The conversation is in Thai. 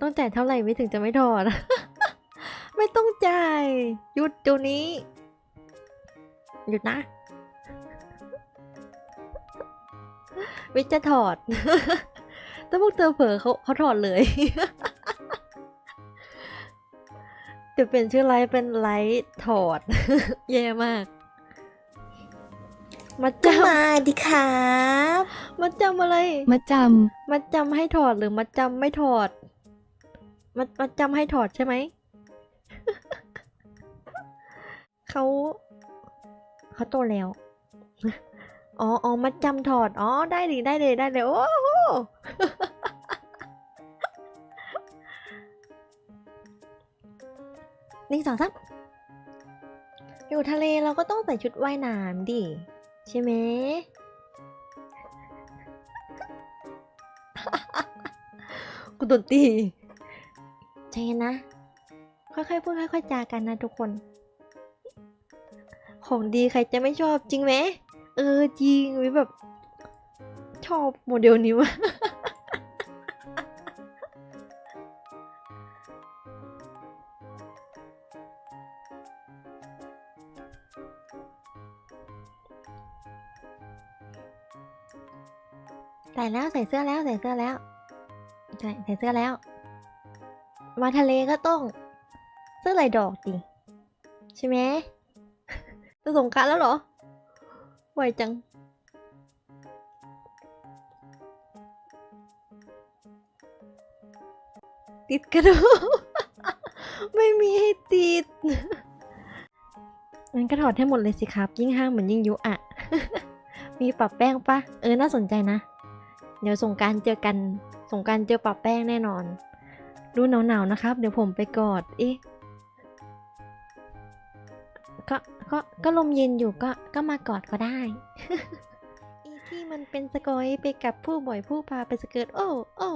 ต้องจ่ายเท่าไหร่ไม่ถึงจะไม่ถอด ไม่ต้องจ่าย หยุดเดี๋ยวนี้ หยุดนะ วิจะถอด แต่พวกเธอเผลอเขาเขาถอดเลยจะเป็นชื่อไลฟ์เป็นไลฟ์ถอด แย่มาก มาก็จมาดิครับำ มาจำอะไรมาจมาจำให้ถอดหรือมาจำไม่ถอดมามาจำให้ถอดใช่ไหม เขาเขาโตแล้ว อ๋ออ๋อมาจำถอด อ๋อ ได้ดิได้เลยได้เลย โอ้โห หนึ่งสองสามอยู่ทะเลเราก็ต้องใส่ชุดว่ายน้ำดิ ใช่ไหม กูโดนตีใจเย็นนะ ค่อยๆพูดค่อยๆจากันนะทุกคน ของดีใครจะไม่ชอบจริงไหมเออจริงวิแบบ ชอบโมเดลนี้วะใส่แล้วใส่เสื้อแล้วใส่เสื้อแล้ว ใส่ใส่เสื้อแล้ว มาทะเลก็ต้อง เสื้อลายดอกดิใช่ไหมจะสงการแล้วเหรอไวจัง ติดกระดูกไม่มีให้ติดงั้นก็ถอดให้หมดเลยสิครับ ยิ่งห้างเหมือนยิ่งยุอะ มีปรับแป้งปะเออ น่าสนใจนะ เดี๋ยวสงการเจอกัน สงการเจอปะแป้งแน่นอนดูหนาวๆนะครับ เดี๋ยวผมไปกอดเอ๊ะก็ก็ก็ลมเย็นอยู่ก็ก็มากอดก็ได้อีที่มันเป็นสกอยไปกับผู้บ่อยผู้พาไปสเกิร์ตโอ้โอ้